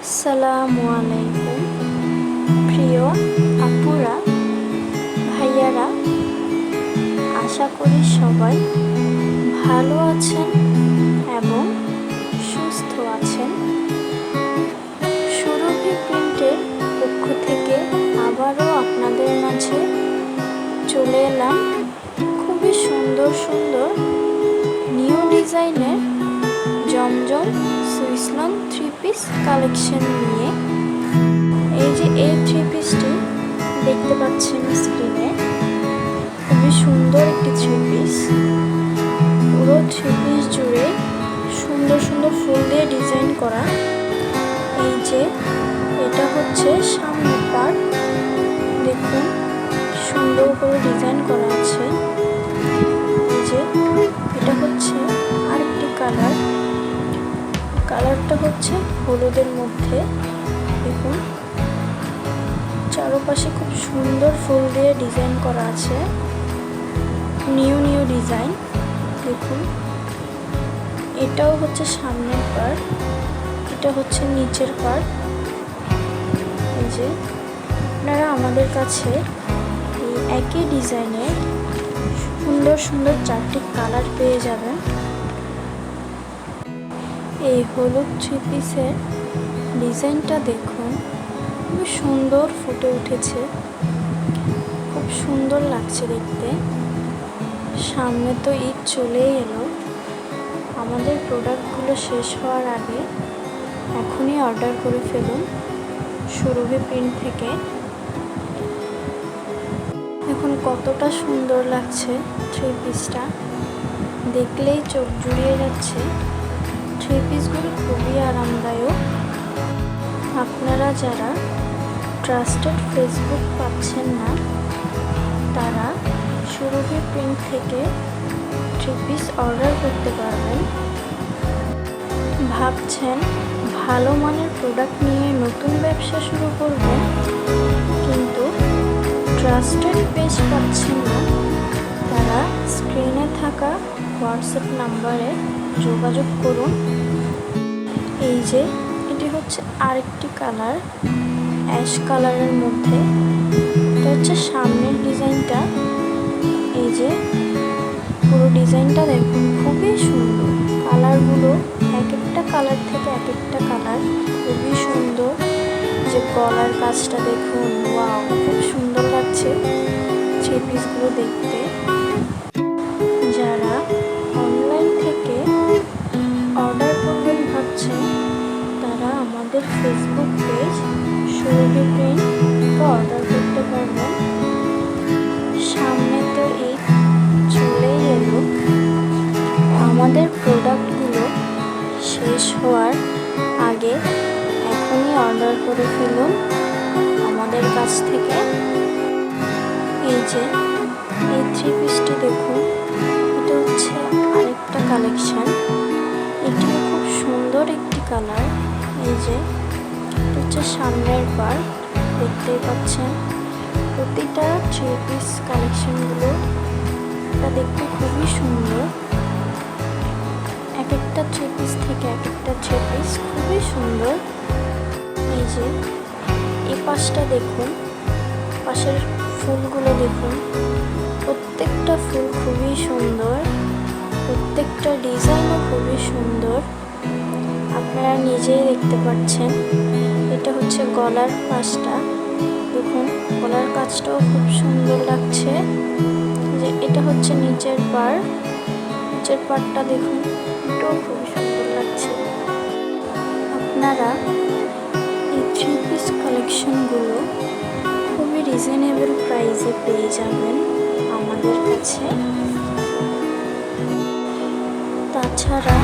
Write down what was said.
আসসালামু আলাইকুম। প্রিয় আপুরা, ভাইয়ারা, আশা করি সবাই ভালো আছেন এবং সুস্থ আছেন। সুরভি প্রিন্টের পক্ষ থেকে আবারও আপনাদের মাঝে চলে এলাম খুবই সুন্দর সুন্দর নিউ ডিজাইনের Zamzam Swiss lawn three piece collection নিয়ে। এই যে এই থ্রি পিসটি দেখতে পাচ্ছেন স্ক্রিনে খুবই সুন্দর একটি থ্রি পিস পুরো থ্রি পিস জুড়ে সুন্দর সুন্দর ফুল দিয়ে ডিজাইন করা। এই যে এটা হচ্ছে সামনের পার্ট দেখুন সুন্দর করে ডিজাইন করা আছে। কালারটা হচ্ছে হলুদের মধ্যে দেখুন, চারপাশে খুব সুন্দর ফুল দিয়ে ডিজাইন করা আছে। নিউ নিউ ডিজাইন, দেখুন। এটাও হচ্ছে সামনের পার্ট এটা হচ্ছে নিচের পার্ট এই যে, আপনারা আমাদের কাছে একই ডিজাইনের সুন্দর সুন্দর চারটি কালার পেয়ে যাবেন। এই হলুদ থ্রি পিসের ডিজাইনটা দেখুন। খুব সুন্দর ফুটে উঠেছে। খুব সুন্দর লাগছে দেখতে। সামনে তো ঈদ চলেই এলো। আমাদের প্রোডাক্টগুলো শেষ হওয়ার আগে এখনই অর্ডার করে ফেলুন সুরভি প্রিন্ট থেকে। এখন কতটা সুন্দর লাগছে থ্রি পিসটা দেখলেই চোখ জুড়িয়ে যাচ্ছে। থ্রি পিসগুলো খুবই আরামদায়ক। আপনারা যারা ট্রাস্টেড ফেসবুক পাচ্ছেন না, তারা সুরভি প্রিন্ট থেকে থ্রি পিস অর্ডার করতে পারবেন। ভাবছেন ভালো মানের প্রোডাক্ট নিয়ে নতুন ব্যবসা শুরু করবেন, কিন্তু ট্রাস্টেড পেজ পাচ্ছেন না, তারা স্ক্রিনে থাকা হোয়াটসঅ্যাপ নাম্বারে যোগাযোগ করুন। এই যে, এটি হচ্ছে আরেকটি কালার, অ্যাশ কালারের মধ্যে। এটা হচ্ছে সামনের ডিজাইনটা। এই যে, পুরো ডিজাইনটা দেখুন, খুবই সুন্দর। কালারগুলো এক একটা কালার থেকে এক একটা কালার, খুবই সুন্দর। যে গলার কাজটা দেখুন, ওয়াও, খুব সুন্দর লাগছে। থ্রি পিসগুলো দেখতে। পেজ প্রিন্ট অর্ডার করতে পারবেন সামনে তো এই চলেই এলো। আমাদের প্রোডাক্টগুলো শেষ হওয়ার আগে এখনই অর্ডার করে ফেলুন আমাদের কাছ থেকে। এই যে, এই থ্রি পিসটি দেখুন, এটা হচ্ছে আরেকটা কালেকশন এটিও খুব সুন্দর একটি কালার এই যে এটা হচ্ছে সামনের পার্ট দেখতেই পাচ্ছেন। প্রতিটা থ্রি পিস কালেকশনগুলো এটা দেখতে খুবই সুন্দর। এক একটা থ্রি পিস থেকে এক একটা থ্রি পিস খুবই সুন্দর। এই যে, এই পাশটা দেখুন, পাশের ফুলগুলো দেখুন। প্রত্যেকটা ফুল খুবই সুন্দর, প্রত্যেকটা ডিজাইনও খুবই সুন্দর। আপনারা নিজেই দেখতে পাচ্ছেন। এটা হচ্ছে গলার পাশটা। দেখুন, গলার কাজটাও খুব সুন্দর লাগছে। যে এটা হচ্ছে নিচের পার নিচের পারটা দেখুন, এটাও খুব সুন্দর লাগছে। আপনারা এই থ্রি পিস কালেকশনগুলো খুবই রিজনেবল প্রাইসে পেয়ে যাবেন আমাদের কাছে। তাছাড়া